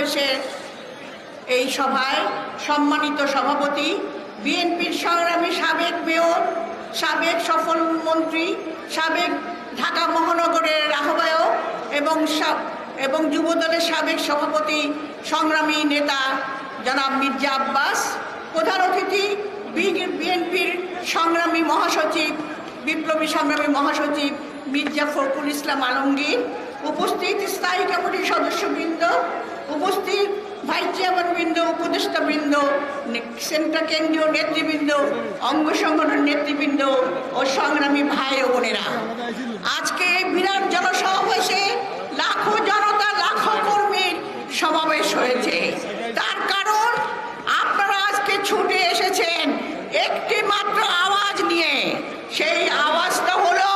সমাবেশের এই সভায় সম্মানিত সভাপতি, বিএনপির সংগ্রামী সাবেক মেয়র, সাবেক সফল মন্ত্রী, সাবেক ঢাকা মহানগরের আহ্বায়ক এবং এবং যুবদলের সাবেক সভাপতি, সংগ্রামী নেতা জনাব মির্জা আব্বাস, প্রধান অতিথি বিএনপির সংগ্রামী মহাসচিব, বিপ্লবী সংগ্রামী মহাসচিব মির্জা ফখরুল ইসলাম আলমগীর উপস্থিত স্থায়ী কমিটির সদস্যবৃন্দ, উপস্থিত ভাইস চেয়ারম্যানবৃন্দ, উপদেষ্টাবৃন্দ, সেন্ট্রাল কেন্দ্রীয় নেতৃবৃন্দ, অঙ্গ সংগঠন নেতৃবৃন্দ ও সংগ্রামী ভাই ও বোনেরা। আজকে বিরাট জনসমাবেশে লাখো জনতা লাখো কর্মীর সমাবেশ হয়েছে তার কারণ আপনারা আজকে ছুটে এসেছেন একটি মাত্র আওয়াজ নিয়ে সেই আওয়াজটা হলো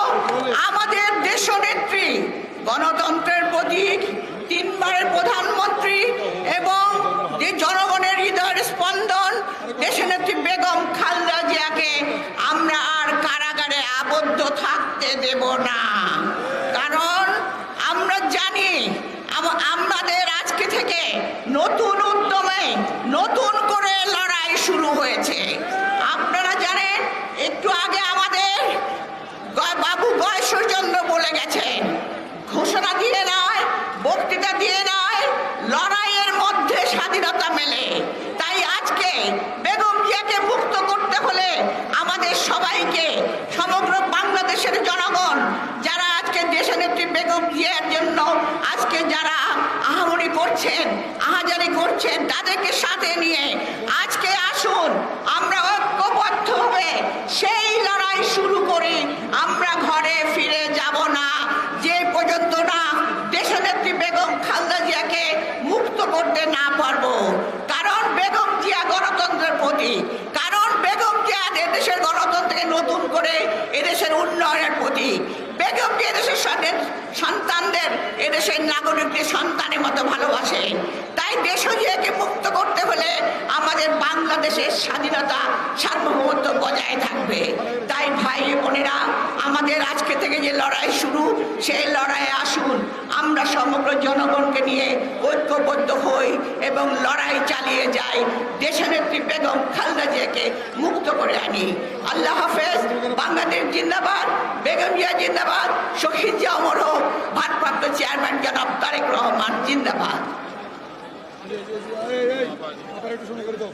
আমাদের দেশনেত্রী গণতন্ত্রের প্রতীক তিনবারের প্রধানমন্ত্রী এবং যে জনগণের হৃদয়ের স্পন্দন দেশনেত্রী বেগম খালদা জিয়াকে আমরা আর কারাগারে আবদ্ধ থাকতে দেব না। কারণ আমরা জানি আমাদের আজকে থেকে নতুন উদ্যমে নতুন করে লড়াই শুরু হয়েছে আপনারা জানেন একটু আগে আমাদের গ- বাবু গয়েশ্বরচন্দ্র বলে গেছেন ঘোষণা দিয়ে নয় বক্তৃতা দিয়ে নয় লড়াইয়ের মধ্যে স্বাধীনতা মেলে তাই আজকে বেগম জিয়াকে মুক্ত করতে হলে আমাদের সবাইকে সমগ্র বাংলাদেশের জনগণ যারা আজকে দেশনেত্রী বেগম জিয়ার জন্য আজকে যারা আহামরি করছেন আহাজারি তাদেরকে সাথে নিয়ে আজকে আসুন, আমরা ঐক্যবদ্ধভাবে সেই লড়াই শুরু করি। আমরা ঘরে ফিরে যাব না, যে পর্যন্ত না দেশনেত্রী বেগম খালদা জিয়াকে মুক্ত করতে না পারব। কারণ বেগম জিয়া গণতন্ত্রের প্রতীক, কারণ বেগম জিয়া এদেশের গণতন্ত্রকে নতুন করে এদেশের উন্নয়নের প্রতীক। বেগম জিয়া এদেশের সন্তান- সন্তানদের, এদেশের নাগরিকদের সন্তানের মতো ভালোবাসে তাই দেশজিয়াকে মুক্ত করতে হলে আমাদের বাংলাদেশের স্বাধীনতা সার্বভৌমত্ব বজায় থাকবে। তাই ভাই বোনেরা, আমাদের আজকে থেকে যে লড়াই শুরু, সেই লড়াইয়ে আসুন। আমরা সমগ্র জনগণকে নিয়ে ঐক্যবদ্ধ হই এবং লড়াই চালিয়ে যাই। দেশনেত্রী বেগম খালদা জিয়াকে মুক্ত করে আনি। আল্লাহ হাফেজ, বাংলাদেশ জিন্দাবাদ, বেগম জিয়া জিন্দাবাদ, শহীদ জিয়া অমর হোক, ভারপ্রাপ্ত চেয়ারম্যান জনাব তারেক রহমান জিন্দাবাদ। একটু শুনে করে দাও